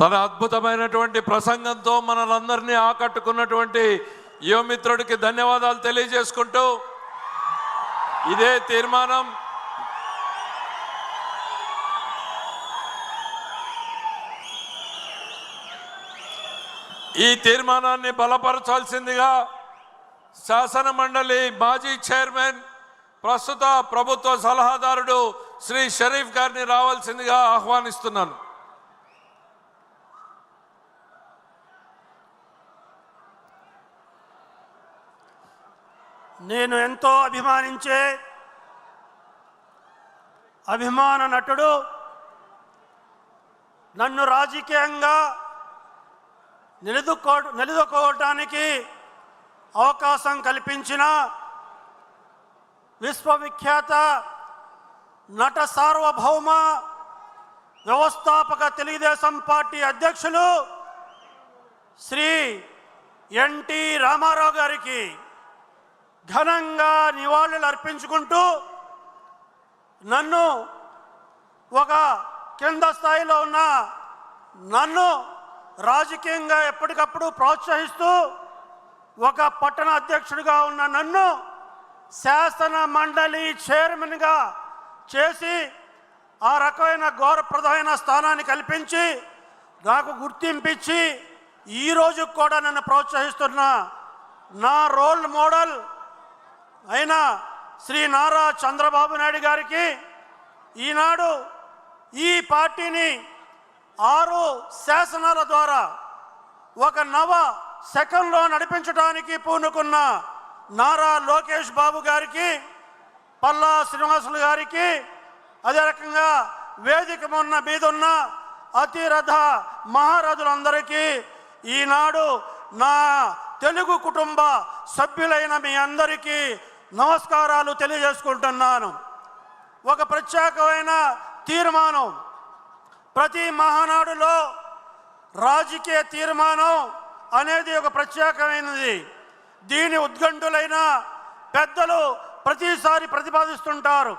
తన అద్భుతమైనటువంటి ప్రసంగంతో మనలందరినీ ఆకట్టుకున్నటువంటి యువమిత్రుడికి ధన్యవాదాలు తెలియజేసుకుంటూ ఇదే తీర్మానం. ఈ తీర్మానాన్ని బలపరచాల్సిందిగా శాసన మండలి మాజీ చైర్మన్ ప్రస్తుత ప్రభుత్వ సలహాదారుడు శ్రీ షరీఫ్ గారిని రావాల్సిందిగా ఆహ్వానిస్తున్నాను. నేను ఎంతో అభిమానించే అభిమాన నటుడు నన్ను రాజకీయంగా నిలదొక్కో నిలదొక్కోవటానికి అవకాశం కల్పించిన విశ్వవిఖ్యాత నట సార్వభౌమ వ్యవస్థాపక తెలుగుదేశం పార్టీ అధ్యక్షులు శ్రీ ఎన్టీ రామారావు గారికి ఘనంగా నివాళులు అర్పించుకుంటూ నన్ను ఒక కింద స్థాయిలో ఉన్న నన్ను రాజకీయంగా ఎప్పటికప్పుడు ప్రోత్సహిస్తూ ఒక పట్టణ అధ్యక్షుడిగా ఉన్న నన్ను శాసన మండలి చైర్మన్గా చేసి ఆ రకమైన గౌరవప్రదమైన స్థానాన్ని కల్పించి నాకు గుర్తింపిచ్చి ఈ కూడా నన్ను ప్రోత్సహిస్తున్న నా రోల్ మోడల్ అయిన శ్రీ నారా చంద్రబాబు నాయుడు గారికి ఈనాడు ఈ పార్టీని ఆరు శాసనాల ద్వారా ఒక నవ శకంలో నడిపించడానికి పూనుకున్న నారా లోకేష్ బాబు గారికి పల్లా శ్రీనివాసులు గారికి అదే రకంగా వేదిక మొన్న మీదున్న అతిరథ మహారాజులందరికీ ఈనాడు నా తెలుగు కుటుంబ సభ్యులైన మీ అందరికీ నమస్కారాలు తెలియజేసుకుంటున్నాను. ఒక ప్రత్యేకమైన తీర్మానం. ప్రతి మహానాడులో రాజకీయ తీర్మానం అనేది ఒక ప్రత్యేకమైనది. దీని ఉద్గంఠులైన పెద్దలు ప్రతిసారి ప్రతిపాదిస్తుంటారు.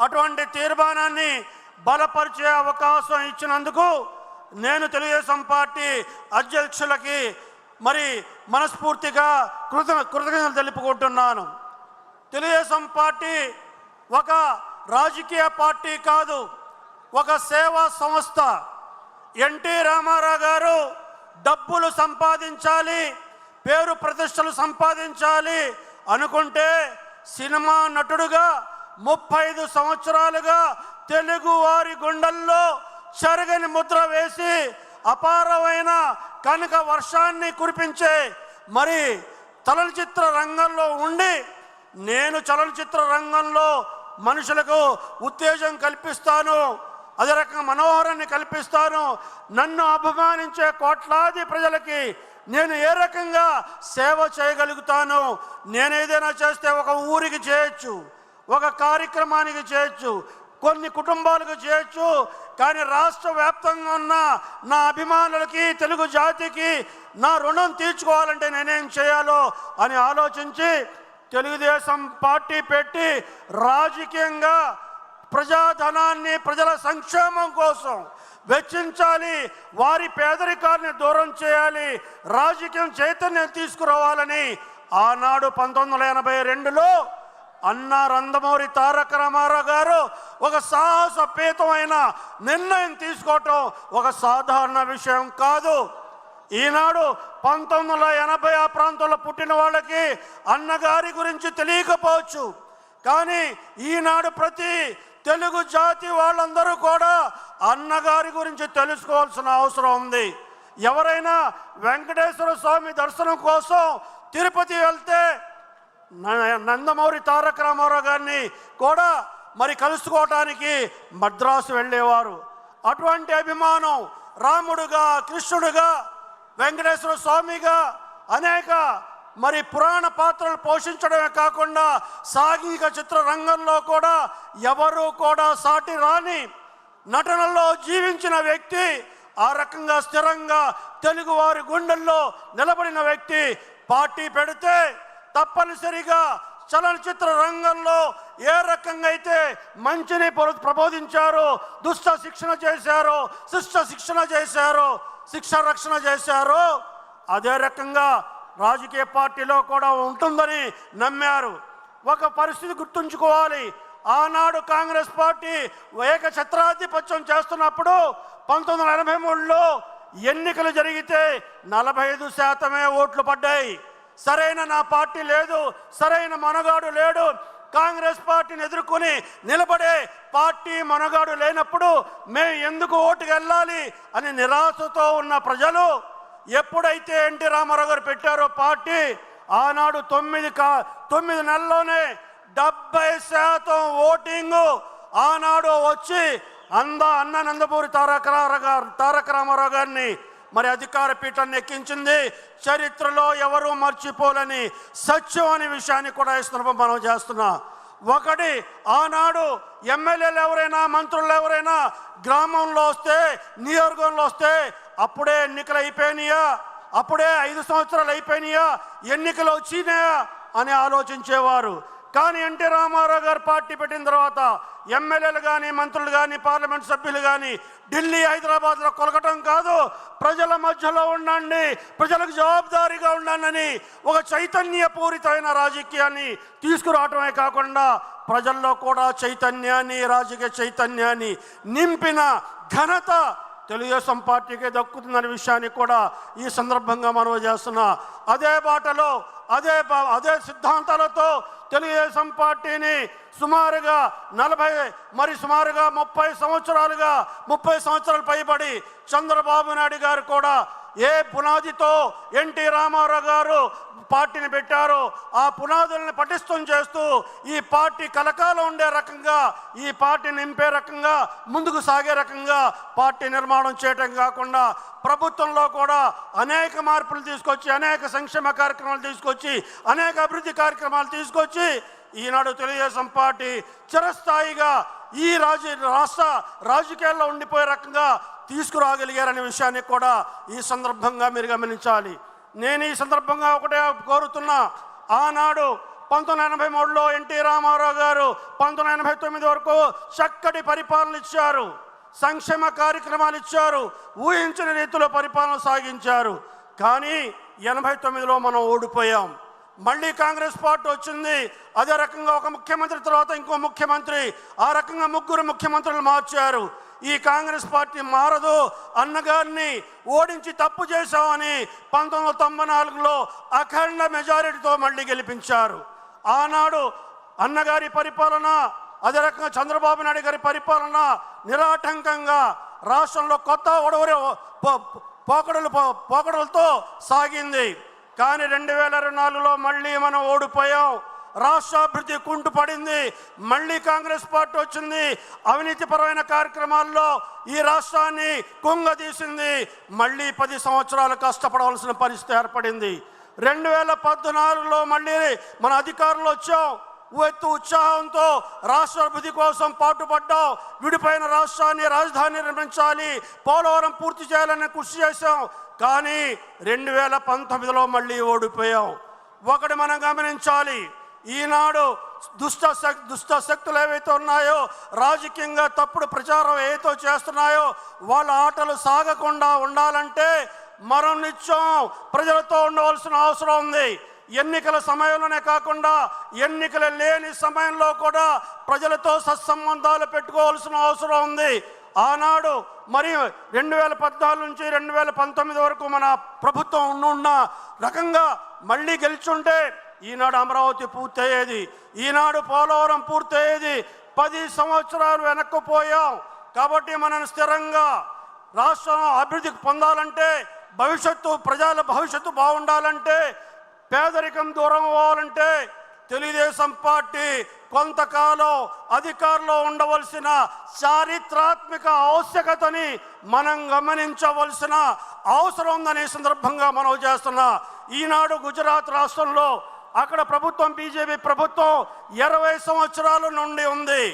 అటువంటి తీర్మానాన్ని బలపరిచే అవకాశం ఇచ్చినందుకు నేను తెలుగుదేశం పార్టీ అధ్యక్షులకి మరి మనస్ఫూర్తిగా కృత కృతజ్ఞతలు తెలుపుకుంటున్నాను. తెలుగుదేశం పార్టీ ఒక రాజకీయ పార్టీ కాదు ఒక సేవా సంస్థ. ఎన్టీ రామారావు గారు డబ్బులు సంపాదించాలి పేరు ప్రతిష్టలు సంపాదించాలి అనుకుంటే సినిమా నటుడుగా ముప్పై ఐదు సంవత్సరాలుగా తెలుగు వారి గుండెల్లో చెరగని ముద్ర వేసి అపారమైన కనుక వర్షాన్ని కురిపించే మరి చలనచిత్ర రంగంలో ఉండి నేను చలనచిత్ర రంగంలో మనుషులకు ఉత్తేజం కల్పిస్తాను. అదే రకంగా మనోహరాన్ని కల్పిస్తాను. నన్ను అభిమానించే కోట్లాది ప్రజలకి నేను ఏ రకంగా సేవ చేయగలుగుతాను? నేను ఏదైనా చేస్తే ఒక ఊరికి చేయొచ్చు ఒక కార్యక్రమానికి చేయొచ్చు కొన్ని కుటుంబాలకు చేయొచ్చు కానీ రాష్ట్ర వ్యాప్తంగా ఉన్న నా అభిమానులకి తెలుగు జాతికి నా రుణం తీర్చుకోవాలంటే నేనేం చేయాలో అని ఆలోచించి తెలుగుదేశం పార్టీ పెట్టి రాజకీయంగా ప్రజాధనాన్ని ప్రజల సంక్షేమం కోసం వెచ్చించాలి వారి పేదరికాన్ని దూరం చేయాలి రాజకీయం చైతన్యం తీసుకురావాలని ఆనాడు పంతొమ్మిది వందల ఎనభై రెండులో అన్న రందమూరి తారక రామారావు గారు ఒక సాహసపేతమైన నిర్ణయం తీసుకోవటం ఒక సాధారణ విషయం కాదు. ఈనాడు పంతొమ్మిది వందల ఎనభై ఆ ప్రాంతంలో పుట్టిన వాళ్ళకి అన్నగారి గురించి తెలియకపోవచ్చు. కానీ ఈనాడు ప్రతి తెలుగు జాతి వాళ్ళందరూ కూడా అన్నగారి గురించి తెలుసుకోవాల్సిన అవసరం ఉంది. ఎవరైనా వెంకటేశ్వర స్వామి దర్శనం కోసం తిరుపతి వెళ్తే నందమౌరి నందమూరి తారక రామారావు గారిని కూడా మరి కలుసుకోవటానికి మద్రాసు వెళ్ళేవారు. అటువంటి అభిమానం రాముడుగా కృష్ణుడుగా వెంకటేశ్వర స్వామిగా అనేక మరి పురాణ పాత్రలు పోషించడమే కాకుండా సాంఘిక చిత్ర రంగంలో కూడా ఎవరు కూడా సాటి రాని నటనలో జీవించిన వ్యక్తి ఆ రకంగా స్థిరంగా తెలుగువారి గుండెల్లో నిలబడిన వ్యక్తి పార్టీ పెడితే తప్పనిసరిగా చలనచిత్ర రంగంలో ఏ రకంగా అయితే మంచిని ప్రబోధించారో దుష్ట శిక్షణ చేశారో శిష్ట శిక్షణ చేశారో శిక్ష రక్షణ చేశారో అదే రకంగా రాజకీయ పార్టీలో కూడా ఉంటుందని నమ్మారు. ఒక పరిస్థితి గుర్తుంచుకోవాలి. ఆనాడు కాంగ్రెస్ పార్టీ ఏకఛత్రాధిపత్యం చేస్తున్నప్పుడు పంతొమ్మిది వందల ఎనభై మూడులో ఎన్నికలు జరిగితే నలభై ఐదు శాతమే ఓట్లు పడ్డాయి. సరైన నా పార్టీ లేదు సరైన మనగాడు లేడు కాంగ్రెస్ పార్టీని ఎదుర్కొని నిలబడే పార్టీ మనగాడు లేనప్పుడు మేము ఎందుకు ఓటుకు వెళ్ళాలి అని నిరాశతో ఉన్న ప్రజలు ఎప్పుడైతే ఎన్టీ రామారావు గారు పెట్టారో పార్టీ ఆనాడు తొమ్మిది కా తొమ్మిది నెలల్లోనే డెబ్బై శాతం ఓటింగు ఆనాడు వచ్చి అంద అన్న నందపూరి తారక తారక రామారావు గారిని మరి అధికార పీఠాన్ని ఎక్కించింది చరిత్రలో ఎవరూ మర్చిపోలేని సత్యం అనే విషయాన్ని కూడా ఈ సందర్భం మనం చేస్తున్నా. ఒకటి ఆనాడు ఎమ్మెల్యేలు ఎవరైనా మంత్రులు ఎవరైనా గ్రామంలో వస్తే నియోజకంలో వస్తే అప్పుడే ఎన్నికలు అయిపోయినాయా? అప్పుడే ఐదు సంవత్సరాలు అయిపోయినాయా? ఎన్నికలు వచ్చినాయా? అని ఆలోచించేవారు. కానీ ఎన్టీ రామారావు గారు పార్టీ పెట్టిన తర్వాత ఎమ్మెల్యేలు కానీ మంత్రులు కానీ పార్లమెంట్ సభ్యులు కానీ ఢిల్లీ హైదరాబాద్లో కొలకటం కాదు. ప్రజల మధ్యలో ఉండండి. ప్రజలకు జవాబుదారీగా ఉండాలని ఒక చైతన్యపూరితమైన రాజకీయాన్ని తీసుకురావటమే కాకుండా ప్రజల్లో కూడా చైతన్యాన్ని రాజకీయ చైతన్యాన్ని నింపిన ఘనత తెలుగుదేశం పార్టీకే దక్కుతుందనే విషయాన్ని కూడా ఈ సందర్భంగా మనవి చేస్తున్నా. అదే బాటలో అదే బా- అదే సిద్ధాంతాలతో తెలుగుదేశం పార్టీని సుమారుగా నలభై మరి సుమారుగా ముప్పై సంవత్సరాలుగా ముప్పై సంవత్సరాలు పైబడి చంద్రబాబు నాయుడు గారు కూడా ఏ పునాదితో ఎన్టీ రామారావు గారు పార్టీని పెట్టారో ఆ పునాదులను పటిష్టం చేస్తూ ఈ పార్టీ కలకాలం ఉండే రకంగా ఈ పార్టీని నింపే రకంగా ముందుకు సాగే రకంగా పార్టీ నిర్మాణం చేయటం కాకుండా ప్రభుత్వంలో కూడా అనేక మార్పులు తీసుకొచ్చి అనేక సంక్షేమ కార్యక్రమాలు తీసుకొచ్చి అనేక అభివృద్ధి కార్యక్రమాలు తీసుకొచ్చి ఈనాడు తెలుగుదేశం పార్టీ చిరస్థాయిగా ఈ రాజు రాష్ట్ర రాజకీయాల్లో ఉండిపోయే రకంగా తీసుకురాగలిగారనే విషయాన్ని కూడా ఈ సందర్భంగా మీరు గమనించాలి. నేను ఈ సందర్భంగా ఒకటే కోరుతున్నా ఆనాడు పంతొమ్మిది ఎనభై మూడులో ఎన్టీ రామారావు గారు పంతొమ్మిది ఎనభై తొమ్మిది వరకు చక్కటి పరిపాలన ఇచ్చారు సంక్షేమ కార్యక్రమాలు ఇచ్చారు ఊహించిన రీతిలో పరిపాలన సాగించారు. కానీ ఎనభై తొమ్మిదిలో మనం ఓడిపోయాం. మళ్ళీ కాంగ్రెస్ పార్టీ వచ్చింది. అదే రకంగా ఒక ముఖ్యమంత్రి తర్వాత ఇంకో ముఖ్యమంత్రి. ఆ రకంగా ముగ్గురు ముఖ్యమంత్రులు మార్చారు. ఈ కాంగ్రెస్ పార్టీ మారదు. అన్నగారిని ఓడించి తప్పు చేశామని పంతొమ్మిది వందల తొంభై నాలుగులో అఖండ మెజారిటీతో మళ్ళీ గెలిపించారు. ఆనాడు అన్నగారి పరిపాలన అదే రకంగా చంద్రబాబు నాయుడు గారి పరిపాలన నిరాటంకంగా రాష్ట్రంలో కొత్త ఒడవరి పోకడలు పోకడలతో సాగింది. కానీ రెండు వేల ఇరవై నాలుగులో మళ్ళీ మనం ఓడిపోయాం. రాష్ట్రాభివృద్ధి కుంటుపడింది మళ్ళీ కాంగ్రెస్ పార్టీ వచ్చింది. అవినీతిపరమైన కార్యక్రమాల్లో ఈ రాష్ట్రాన్ని కుంగదీసింది. మళ్ళీ పది సంవత్సరాలు కష్టపడవలసిన పరిస్థితి ఏర్పడింది. రెండు వేల పద్నాలుగులో మళ్ళీ మన అధికారులు వచ్చాం. ఉవ్వెత్తు ఉత్సాహంతో రాష్ట్ర అభివృద్ధి కోసం పాటుపడ్డాం విడిపోయిన రాష్ట్రాన్ని రాజధాని నిర్మించాలి. పోలవరం పూర్తి చేయాలని కృషి చేశాం కానీ రెండు వేల పంతొమ్మిదిలో మళ్ళీ ఓడిపోయాం ఒకటి మనం గమనించాలి. ఈనాడు దుష్ట దుష్ట శక్తులు ఏవైతే ఉన్నాయో రాజకీయంగా తప్పుడు ప్రచారం ఏతో చేస్తున్నాయో వాళ్ళ ఆటలు సాగకుండా ఉండాలంటే మనం నిత్యం ప్రజలతో ఉండవలసిన అవసరం ఉంది. ఎన్నికల సమయంలోనే కాకుండా ఎన్నికలు లేని సమయంలో కూడా ప్రజలతో సత్సంబంధాలు పెట్టుకోవాల్సిన అవసరం ఉంది. ఆనాడు మరి రెండు వేల పద్నాలుగు నుంచి రెండు వేల పంతొమ్మిది వరకు మన ప్రభుత్వం ఉన్న రకంగా మళ్ళీ గెలుచుంటే ఈనాడు అమరావతి పూర్తయ్యేది. ఈనాడు పోలవరం పూర్తయ్యేది. పది సంవత్సరాలు వెనక్కు పోయాం. కాబట్టి మనం స్థిరంగా రాష్ట్రం అభివృద్ధికి పొందాలంటే భవిష్యత్తు ప్రజల భవిష్యత్తు బాగుండాలంటే పేదరికం దూరం అవ్వాలంటే తెలుగుదేశం పార్టీ కొంతకాలం అధికారంలో ఉండవలసిన చారిత్రాత్మక ఆవశ్యకతని మనం గమనించవలసిన అవసరం ఉందని సందర్భంగా మనం చేస్తున్నా ఈనాడు గుజరాత్ రాష్ట్రంలో అక్కడ ప్రభుత్వం బీజేపీ ప్రభుత్వం ఇరవై సంవత్సరాల నుండి ఉంది.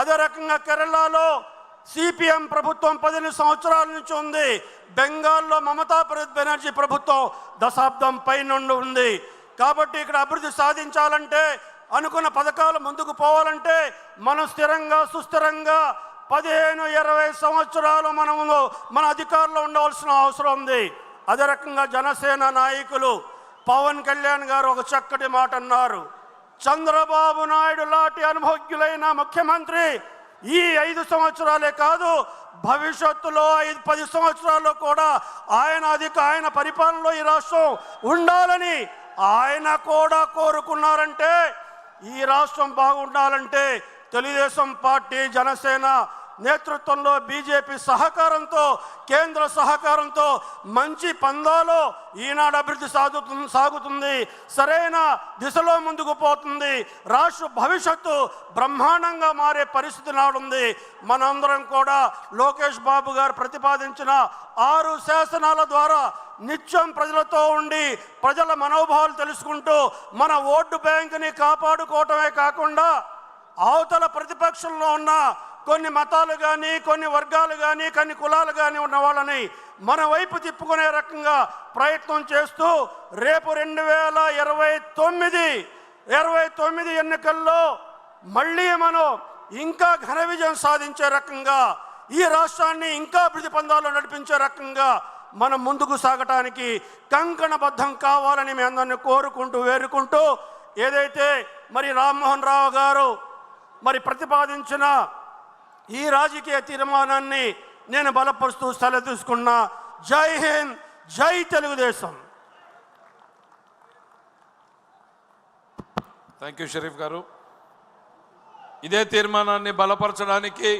అదే రకంగా కేరళలో సిపిఎం ప్రభుత్వం పదిహేను సంవత్సరాల నుంచి ఉంది. బెంగాల్లో మమతా బెనర్జీ ప్రభుత్వం దశాబ్దం పైనుండి ఉంది. కాబట్టి ఇక్కడ అభివృద్ధి సాధించాలంటే అనుకున్న పథకాలు ముందుకు పోవాలంటే మనం స్థిరంగా సుస్థిరంగా పదిహేను ఇరవై సంవత్సరాలు మనము మన అధికారంలో ఉండవలసిన అవసరం ఉంది. అదే రకంగా జనసేన నాయకులు పవన్ కళ్యాణ్ గారు ఒక చక్కటి మాట అన్నారు. చంద్రబాబు నాయుడు లాంటి అనుభవజ్ఞులైన ముఖ్యమంత్రి ఈ ఐదు సంవత్సరాలే కాదు భవిష్యత్తులో ఐదు పది సంవత్సరాల్లో కూడా ఆయన అధిక ఆయన పరిపాలనలో ఈ రాష్ట్రం ఉండాలని ఆయన కూడా కోరుకున్నారంటే ఈ రాష్ట్రం బాగుండాలంటే తెలుగుదేశం పార్టీ జనసేన నేతృత్వంలో బీజేపీ సహకారంతో కేంద్ర సహకారంతో మంచి పందాలో ఈనాడు అభివృద్ధి సాగుతుంది సాగుతుంది. సరైన దిశలో ముందుకు పోతుంది. రాష్ట్ర భవిష్యత్తు బ్రహ్మాండంగా మారే పరిస్థితి నాడుంది. మనందరం కూడా లోకేష్ బాబు గారు ప్రతిపాదించిన ఆరు శాసనాల ద్వారా నిత్యం ప్రజలతో ఉండి ప్రజల మనోభావాలు తెలుసుకుంటూ మన ఓటు బ్యాంకుని కాపాడుకోవటమే కాకుండా అవతల ప్రతిపక్షంలో ఉన్న కొన్ని మతాలు కానీ కొన్ని వర్గాలు కానీ కొన్ని కులాలు కానీ ఉన్న వాళ్ళని మన వైపు తిప్పుకునే రకంగా ప్రయత్నం చేస్తూ రేపు రెండు వేల ఇరవై తొమ్మిది ఇరవై తొమ్మిది ఎన్నికల్లో మళ్ళీ మనం ఇంకా ఘన విజయం సాధించే రకంగా ఈ రాష్ట్రాన్ని ఇంకా అభివృద్ధి పొందాలో నడిపించే రకంగా మనం ముందుకు సాగటానికి కంకణబద్ధం కావాలని మీ అందరిని కోరుకుంటూ వేరుకుంటూ ఏదైతే మరి రామ్మోహన్ రావు గారు మరి ప్రతిపాదించిన ఈ రాజకీయ తీర్మానాన్ని నేను బలపరుస్తూ సెలవు తీసుకున్నా జై హింద్ జై తెలుగుదేశం. థ్యాంక్ యూ షరీఫ్ గారు. ఇదే తీర్మానాన్ని బలపరచడానికి